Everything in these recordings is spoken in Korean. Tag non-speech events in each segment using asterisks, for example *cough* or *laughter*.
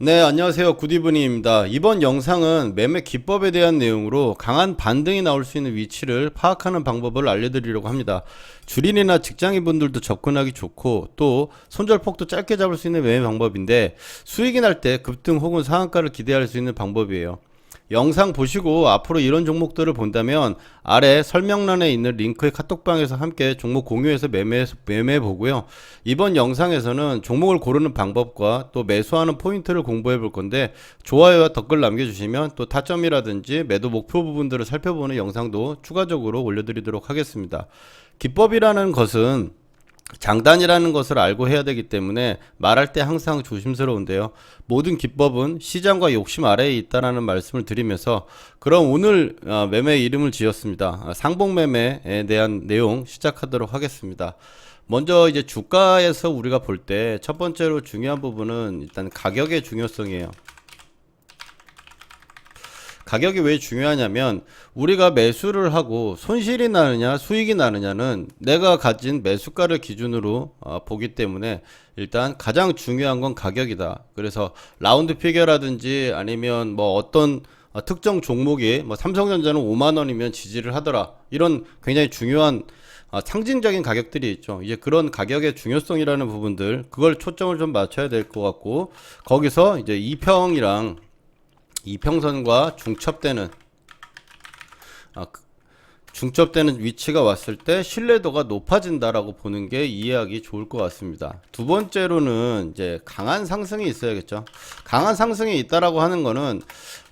네, 안녕하세요. 굿이브닝입니다. 이번 영상은 매매 기법에 대한 내용으로 강한 반등이 나올 수 있는 위치를 파악하는 방법을 알려드리려고 합니다. 주린이나 직장인분들도 접근하기 좋고 또 손절폭도 짧게 잡을 수 있는 매매 방법인데 수익이 날 때 급등 혹은 상한가를 기대할 수 있는 방법이에요. 영상 보시고 앞으로 이런 종목들을 본다면 아래 설명란에 있는 링크의 카톡방에서 함께 종목 공유해서 매매, 매매 보고요. 이번 영상에서는 종목을 고르는 방법과 또 매수하는 포인트를 공부해 볼 건데 좋아요와 댓글 남겨주시면 또 타점이라든지 매도 목표 부분들을 살펴보는 영상도 추가적으로 올려드리도록 하겠습니다. 기법이라는 것은 장단이라는 것을 알고 해야 되기 때문에 말할 때 항상 조심스러운데요. 모든 기법은 시장과 욕심 아래에 있다라는 말씀을 드리면서 그럼 오늘 어, 매매 이름을 지었습니다. 아, 상봉 매매에 대한 내용 시작하도록 하겠습니다. 먼저 이제 주가에서 우리가 볼 때 첫 번째로 중요한 부분은 일단 가격의 중요성이에요. 가격이 왜 중요하냐면 우리가 매수를 하고 손실이 나느냐 수익이 나느냐는 내가 가진 매수가를 기준으로 어, 보기 때문에 일단 가장 중요한 건 가격이다. 그래서 라운드 피겨라든지 아니면 뭐 어떤 어, 특정 종목이 뭐 삼성전자는 5만 원이면 지지를 하더라. 이런 굉장히 중요한 어, 상징적인 가격들이 있죠. 이제 그런 가격의 중요성이라는 부분들 그걸 초점을 좀 맞춰야 될 것 같고 거기서 이제 이평이랑 이평선과 중첩되는 아, 그- 중첩되는 위치가 왔을 때 신뢰도가 높아진다라고 보는 게 이해하기 좋을 것 같습니다. 두 번째로는 이제 강한 상승이 있어야겠죠. 강한 상승이 있다라고 하는 거는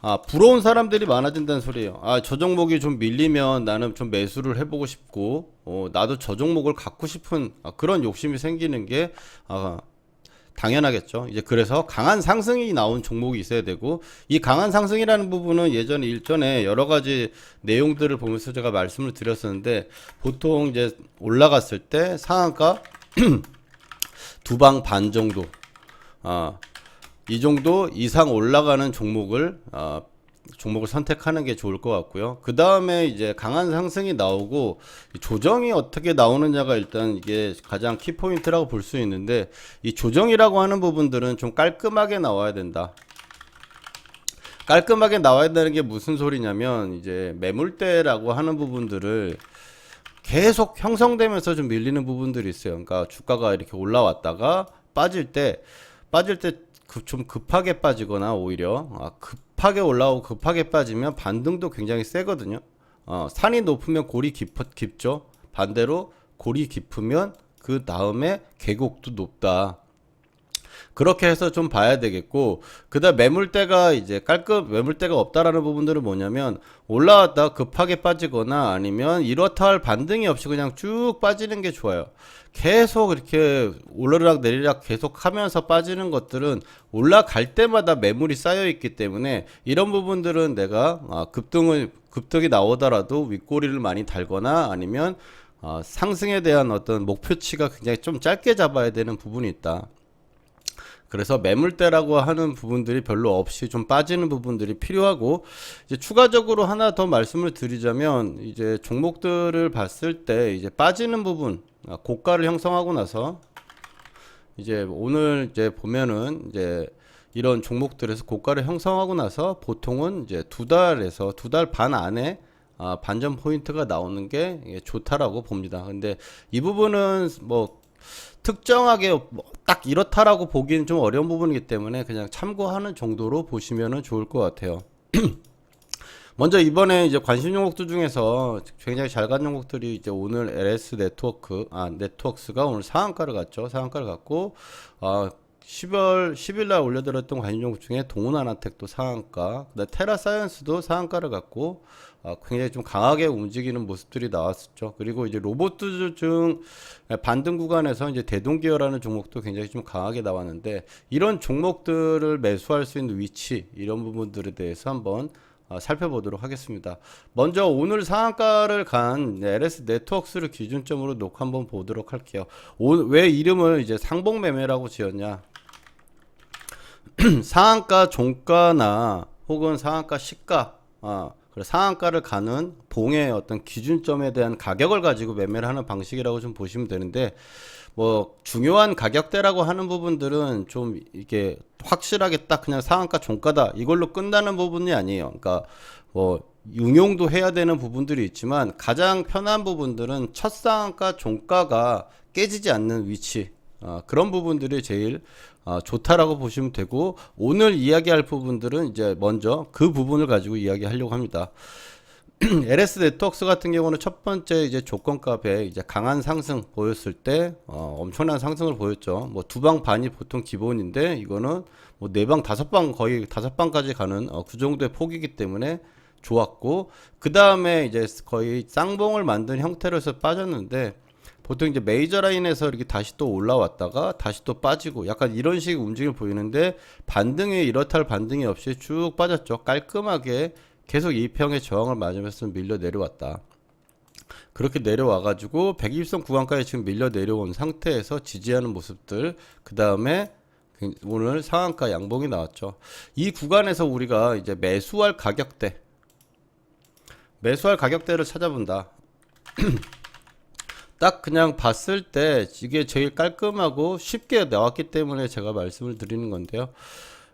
아, 부러운 사람들이 많아진다는 소리예요. 아, 저 종목이 좀 밀리면 나는 좀 매수를 해보고 싶고, 어, 나도 저 종목을 갖고 싶은 아, 그런 욕심이 생기는 게 아, 당연하겠죠. 이제 그래서 강한 상승이 나온 종목이 있어야 되고 이 강한 상승이라는 부분은 예전에 일전에 여러 가지 내용들을 보면서 제가 말씀을 드렸었는데 보통 이제 올라갔을 때 상한가 *clears throat* 두 방 반 정도 아, 이 정도 이상 올라가는 종목을 아, 종목을 선택하는 게 좋을 것 같고요. 그 다음에 이제 강한 상승이 나오고 조정이 어떻게 나오느냐가 일단 이게 가장 키포인트라고 볼 수 있는데 이 조정이라고 하는 부분들은 좀 깔끔하게 나와야 된다. 깔끔하게 나와야 되는 게 무슨 소리냐면 이제 매물대라고 하는 부분들을 계속 형성되면서 좀 밀리는 부분들이 있어요. 그러니까 주가가 이렇게 올라왔다가 빠질 때 빠질 때 좀 급하게 빠지거나 오히려 아, 급 하게 올라오고 급하게 빠지면 반등도 굉장히 세거든요. 어, 산이 높으면 골이 깊, 깊죠. 반대로 골이 깊으면 그 다음에 계곡도 높다. 그렇게 해서 좀 봐야 되겠고 그다음 매물대가 이제 깔끔 매물대가 없다라는 부분들은 뭐냐면 올라왔다 급하게 빠지거나 아니면 이렇다 할 반등이 없이 그냥 쭉 빠지는 게 좋아요. 계속 이렇게 오르락 내리락 계속 하면서 빠지는 것들은 올라갈 때마다 매물이 쌓여 있기 때문에 이런 부분들은 내가 아, 급등을 급등이 나오더라도 윗꼬리를 많이 달거나 아니면 어, 상승에 대한 어떤 목표치가 굉장히 좀 짧게 잡아야 되는 부분이 있다. 그래서 매물대라고 하는 부분들이 별로 없이 좀 빠지는 부분들이 필요하고 이제 추가적으로 하나 더 말씀을 드리자면 이제 종목들을 봤을 때 이제 빠지는 부분 아, 고가를 형성하고 나서 이제 오늘 이제 보면은 이제 이런 종목들에서 고가를 형성하고 나서 보통은 이제 두 달에서 두 달 반 안에 아, 반전 포인트가 나오는 게 예, 좋다라고 봅니다. 근데 이 부분은 뭐 특정하게 뭐딱 이렇다라고 보기는 좀 어려운 부분이기 때문에 그냥 참고하는 정도로 보시면은 좋을 것 같아요. *clears throat* 먼저 이번에 이제 관심 종목들 중에서 굉장히 잘 간 종목들이 이제 오늘 LS 네트워크 아 네트워크스가 오늘 상한가를 갔죠. 상한가를 갔고 아 10월 10일 날 올려드렸던 관심 종목 중에 동훈아나텍도 상한가, 그다음 테라사이언스도 상한가를 갔고 아, 굉장히 좀 강하게 움직이는 모습들이 나왔었죠. 그리고 이제 로봇들 중 반등 구간에서 이제 대동기어라는 종목도 굉장히 좀 강하게 나왔는데 이런 종목들을 매수할 수 있는 위치 이런 부분들에 대해서 한번 어, 살펴보도록 하겠습니다. 먼저 오늘 상한가를 간 LS 네트워크스를 기준점으로 놓고 한번 보도록 할게요. 오, 왜 이름을 이제 상봉 매매라고 지었냐? *clears throat* 상한가 종가나 혹은 상한가 시가, 아, 그리고 상한가를 가는 봉의 어떤 기준점에 대한 가격을 가지고 매매를 하는 방식이라고 좀 보시면 되는데 뭐 중요한 가격대라고 하는 부분들은 좀 이게 확실하게 딱 그냥 상한가 종가다 이걸로 끝나는 부분이 아니에요. 그러니까 뭐 응용도 해야 되는 부분들이 있지만 가장 편한 부분들은 첫 상한가 종가가 깨지지 않는 위치 어, 그런 부분들이 제일 어, 좋다라고 보시면 되고 오늘 이야기할 부분들은 이제 먼저 그 부분을 가지고 이야기하려고 합니다. *clears throat* LS 네트워크스 같은 경우는 첫 번째 이제 조건값에 이제 강한 상승 보였을 때 어, 엄청난 상승을 보였죠. 뭐 두 방 반이 보통 기본인데 이거는 뭐 네 방 다섯 방 거의 다섯 방까지 가는 어, 그 정도의 폭이기 때문에 좋았고 그 다음에 이제 거의 쌍봉을 만든 형태로서 빠졌는데 보통 이제 메이저 라인에서 이렇게 다시 또 올라왔다가 다시 또 빠지고 약간 이런 식의 움직임을 보이는데 반등이 이렇다 할 반등이 없이 쭉 빠졌죠. 깔끔하게 계속 이평의 저항을 맞으면서 밀려 내려왔다. 그렇게 내려와가지고 120선 구간까지 지금 밀려 내려온 상태에서 지지하는 모습들 그 다음에 오늘 상한가 양봉이 나왔죠. 이 구간에서 우리가 이제 매수할 가격대 매수할 가격대를 찾아본다. *clears throat* 딱 그냥 봤을 때 이게 제일 깔끔하고 쉽게 나왔기 때문에 제가 말씀을 드리는 건데요.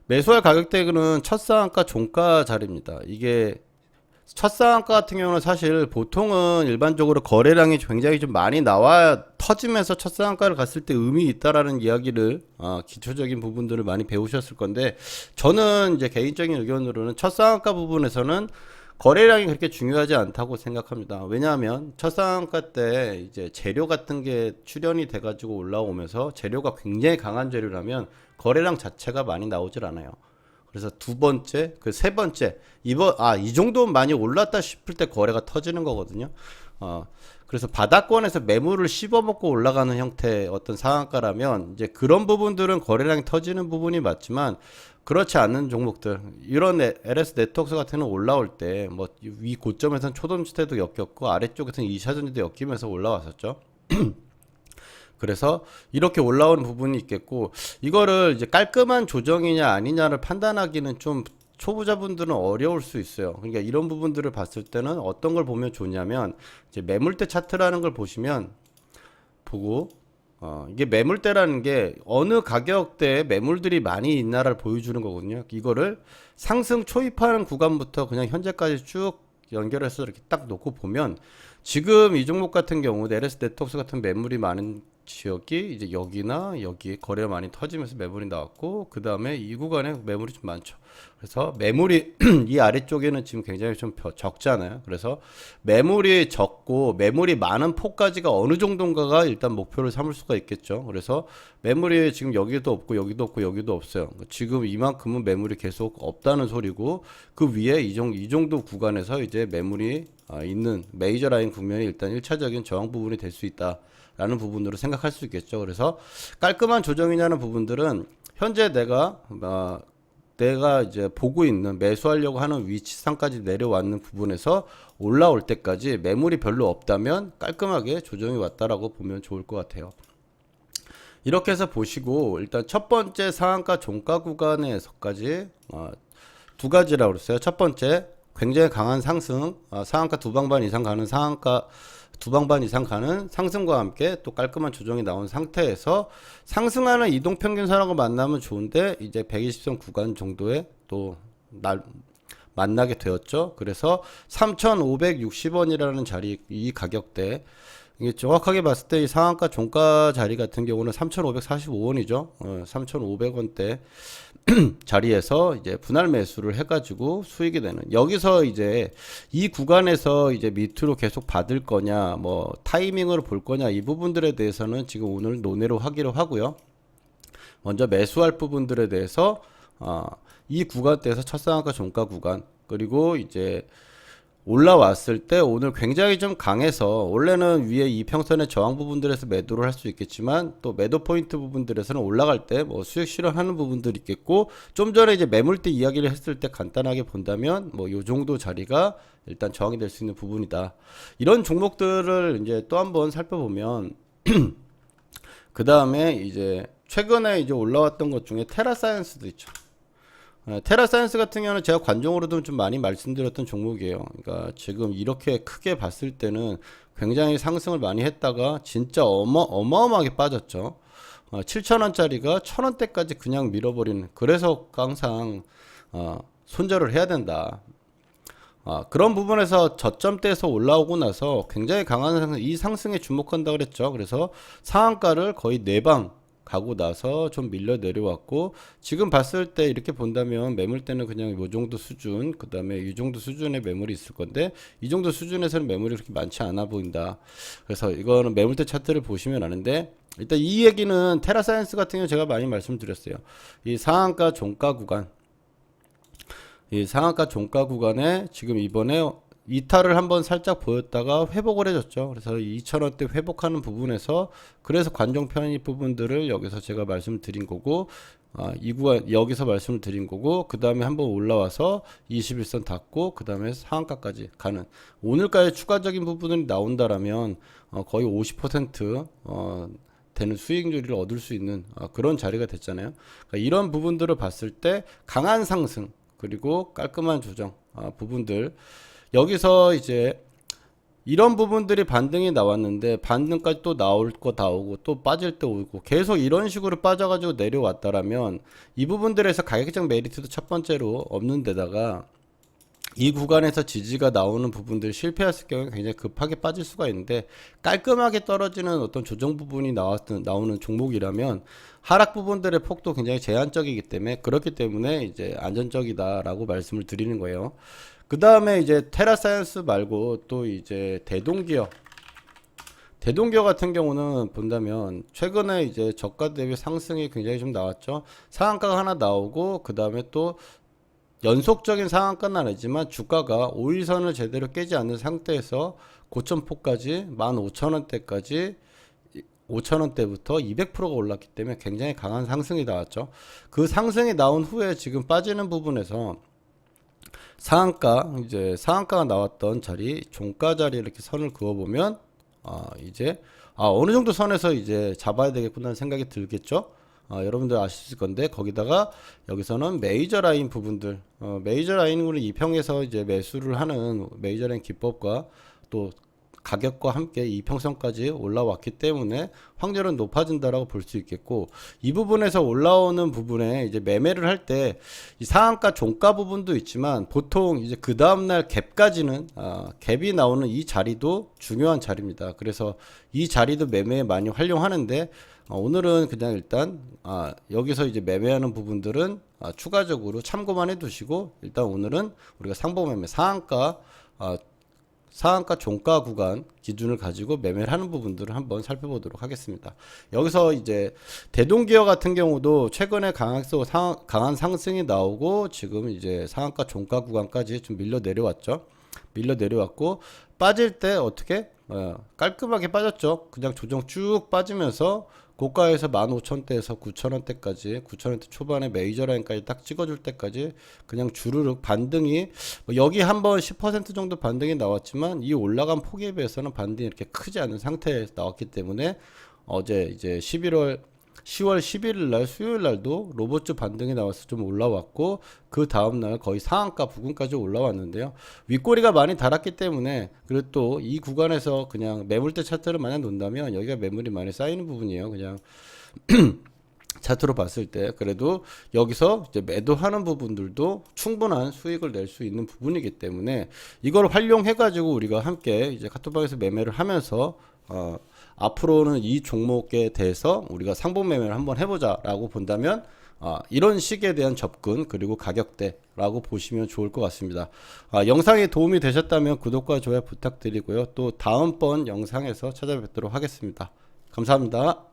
매수할 가격대는 첫 상한가 종가 자리입니다. 이게 첫 상한가 같은 경우는 사실 보통은 일반적으로 거래량이 굉장히 좀 많이 나와야 터지면서 첫 상한가를 갔을 때 의미 있다라는 이야기를 아, 기초적인 부분들을 많이 배우셨을 건데 저는 이제 개인적인 의견으로는 첫 상한가 부분에서는 거래량이 그렇게 중요하지 않다고 생각합니다. 왜냐하면 첫 상한가 때 이제 재료 같은 게 출현이 돼가지고 올라오면서 재료가 굉장히 강한 재료라면 거래량 자체가 많이 나오질 않아요. 그래서 두 번째, 그 세 번째, 이번, 아, 이 정도 많이 올랐다 싶을 때 거래가 터지는 거거든요. 어, 그래서 바닥권에서 매물을 씹어먹고 올라가는 형태의 어떤 상한가라면 이제 그런 부분들은 거래량이 터지는 부분이 맞지만 그렇지 않은 종목들 이런 LS 네트워크 같은 경우는 올라올 때 뭐 위 고점에서는 초동지대도 엮였고 아래쪽에서는 2차전지도 엮이면서 올라왔었죠. *clears throat* 그래서 이렇게 올라오는 부분이 있겠고 이거를 이제 깔끔한 조정이냐 아니냐를 판단하기는 좀 초보자분들은 어려울 수 있어요. 그러니까 이런 부분들을 봤을 때는 어떤 걸 보면 좋냐면 이제 매물대 차트라는 걸 보시면 보고 어, 이게 매물대라는 게 어느 가격대에 매물들이 많이 있나를 보여주는 거거든요. 이거를 상승 초입하는 구간부터 그냥 현재까지 쭉 연결해서 이렇게 딱 놓고 보면 지금 이 종목 같은 경우 LS 네트워크 같은 매물이 많은 지역이 이제 여기나 여기 거래가 많이 터지면서 매물이 나왔고 그 다음에 이 구간에 매물이 좀 많죠. 그래서 매물이 *clears throat* 이 아래쪽에는 지금 굉장히 좀 벼- 적잖아요. 그래서 매물이 적고 매물이 많은 폭까지가 어느 정도인가가 일단 목표를 삼을 수가 있겠죠. 그래서 매물이 지금 여기도 없고 여기도 없고 여기도 없어요. 지금 이만큼은 매물이 계속 없다는 소리고 그 위에 이 정도, 이 정도 구간에서 이제 매물이 아, 있는 메이저 라인 국면이 일단 1차적인 저항 부분이 될 수 있다. 라는 부분으로 생각할 수 있겠죠. 그래서 깔끔한 조정이냐는 부분들은 현재 내가 어, 내가 이제 보고 있는 매수하려고 하는 위치상까지 내려왔는 부분에서 올라올 때까지 매물이 별로 없다면 깔끔하게 조정이 왔다라고 보면 좋을 것 같아요. 이렇게 해서 보시고 일단 첫 번째 상한가 종가 구간에서까지 어, 두 가지라고 그랬어요. 첫 번째 굉장히 강한 상승, 어, 상한가 두 방반 이상 가는 상한가 두 방 반 이상 가는 상승과 함께 또 깔끔한 조정이 나온 상태에서 상승하는 이동 평균선하고 만나면 좋은데 이제 120선 구간 정도에 또 날 만나게 되었죠. 그래서 3,560원이라는 자리 이 가격대 이게 정확하게 봤을 때 이 상한가 종가 자리 같은 경우는 3,545원이죠. 어, 3,500원대 *clears throat* 자리에서 이제 분할 매수를 해가지고 수익이 되는 여기서 이제 이 구간에서 이제 밑으로 계속 받을 거냐 뭐 타이밍으로 볼 거냐 이 부분들에 대해서는 지금 오늘 논의로 하기로 하고요. 먼저 매수할 부분들에 대해서 어, 이 구간대에서 첫 상한가 종가 구간 그리고 이제 올라왔을 때 오늘 굉장히 좀 강해서 원래는 위에 이평선의 저항 부분들에서 매도를 할 수 있겠지만 또 매도 포인트 부분들에서는 올라갈 때 뭐 수익 실현하는 부분들이 있겠고 좀 전에 이제 매물대 이야기를 했을 때 간단하게 본다면 뭐 요 정도 자리가 일단 저항이 될 수 있는 부분이다. 이런 종목들을 이제 또 한번 살펴보면 *clears throat* 그 다음에 이제 최근에 이제 올라왔던 것 중에 테라사이언스도 있죠. 어, 테라사이언스 같은 경우는 제가 관종으로도 좀 많이 말씀드렸던 종목이에요. 그러니까 지금 이렇게 크게 봤을 때는 굉장히 상승을 많이 했다가 진짜 어마, 어마어마하게 빠졌죠. 어, 7천원짜리가 1천원대까지 그냥 밀어버리는 그래서 항상 어, 손절을 해야 된다. 아, 그런 부분에서 저점대에서 올라오고 나서 굉장히 강한 상승, 이 상승에 주목한다 그랬죠. 그래서 상한가를 거의 네방 가고 나서 좀 밀려 내려왔고 지금 봤을 때 이렇게 본다면 매물대는 그냥 요 정도 수준 그 다음에 이 정도 수준의 매물이 있을 건데 이 정도 수준에서는 매물이 그렇게 많지 않아 보인다. 그래서 이거는 매물대 차트를 보시면 아는데 일단 이 얘기는 테라사이언스 같은 경우 제가 많이 말씀드렸어요. 이 상한가 종가 구간. 이 상한가 종가 구간에 지금 이번에 이탈을 한번 살짝 보였다가 회복을 해줬죠. 그래서 2,000원대 회복하는 부분에서 그래서 관종 편입 부분들을 여기서 제가 말씀드린 거고 아, 이 구간 여기서 말씀을 드린 거고 그 다음에 한번 올라와서 21선 닫고 그 다음에 상한가까지 가는 오늘까지 추가적인 부분이 나온다라면 어, 거의 50% 어, 되는 수익률을 얻을 수 있는 아, 그런 자리가 됐잖아요. 그러니까 이런 부분들을 봤을 때 강한 상승 그리고 깔끔한 조정 아, 부분들 여기서 이제 이런 부분들이 반등이 나왔는데 반등까지 또 나올 거 나오고 또 빠질 때 오고 계속 이런 식으로 빠져가지고 내려왔다라면 이 부분들에서 가격적 메리트도 첫 번째로 없는 데다가 이 구간에서 지지가 나오는 부분들 실패했을 경우에 굉장히 급하게 빠질 수가 있는데 깔끔하게 떨어지는 어떤 조정 부분이 나왔던 나오는 종목이라면 하락 부분들의 폭도 굉장히 제한적이기 때문에 그렇기 때문에 이제 안전적이다라고 말씀을 드리는 거예요. 그 다음에 이제 테라사이언스 말고 또 이제 대동기업 대동기업 같은 경우는 본다면 최근에 이제 저가 대비 상승이 굉장히 좀 나왔죠. 상한가가 하나 나오고 그 다음에 또 연속적인 상한가는 아니지만 주가가 5일선을 제대로 깨지 않는 상태에서 고점포까지 15,000원대까지 5,000원대부터 200%가 올랐기 때문에 굉장히 강한 상승이 나왔죠. 그 상승이 나온 후에 지금 빠지는 부분에서 상한가 이제 상한가가 나왔던 자리 종가 자리 이렇게 선을 그어 보면 아 이제 아 어느 정도 선에서 이제 잡아야 되겠구나 생각이 들겠죠. 아, 여러분들 아실 건데 거기다가 여기서는 메이저 라인 부분들 어, 메이저 라인으로 이평에서 이제 매수를 하는 메이저 라인 기법과 또 가격과 함께 이평선까지 올라왔기 때문에 확률은 높아진다라고 볼 수 있겠고 이 부분에서 올라오는 부분에 이제 매매를 할 때 이 상한가 종가 부분도 있지만 보통 이제 그 다음날 갭까지는 아, 갭이 나오는 이 자리도 중요한 자리입니다. 그래서 이 자리도 매매에 많이 활용하는데 어, 오늘은 그냥 일단 아, 여기서 이제 매매하는 부분들은 아, 추가적으로 참고만 해두시고 일단 오늘은 우리가 상보 매매 상한가 아, 상한가 종가 구간 기준을 가지고 매매를 하는 부분들을 한번 살펴보도록 하겠습니다. 여기서 이제 대동기업 같은 경우도 최근에 상, 강한 상승이 나오고 지금 이제 상한가 종가 구간까지 좀 밀려 내려왔죠. 밀려 내려왔고 빠질 때 어떻게 어, 깔끔하게 빠졌죠. 그냥 조정 쭉 빠지면서 고가에서 15,000대에서 9,000원대까지 9,000원대 초반에 메이저 라인까지 딱 찍어줄 때까지 그냥 주르륵 반등이 뭐 여기 한번 10% 정도 반등이 나왔지만 이 올라간 폭에 비해서는 반등이 이렇게 크지 않은 상태에서 나왔기 때문에 어제 이제 11월 10월 11일 날 수요일 날도 로봇주 반등이 나와서 좀 올라왔고 그 다음 날 거의 상한가 부근까지 올라왔는데요. 윗꼬리가 많이 달았기 때문에 그리고 또 이 구간에서 그냥 매물대 차트를 만약 놓는다면 여기가 매물이 많이 쌓이는 부분이에요. 그냥 *clears throat* 차트로 봤을 때 그래도 여기서 이제 매도하는 부분들도 충분한 수익을 낼 수 있는 부분이기 때문에 이걸 활용해 가지고 우리가 함께 이제 카톡방에서 매매를 하면서 어 앞으로는 이 종목에 대해서 우리가 상봉 매매를 한번 해보자라고 본다면 아, 이런 식에 대한 접근 그리고 가격대라고 보시면 좋을 것 같습니다. 아, 영상이 도움이 되셨다면 구독과 좋아요 부탁드리고요. 또 다음번 영상에서 찾아뵙도록 하겠습니다. 감사합니다.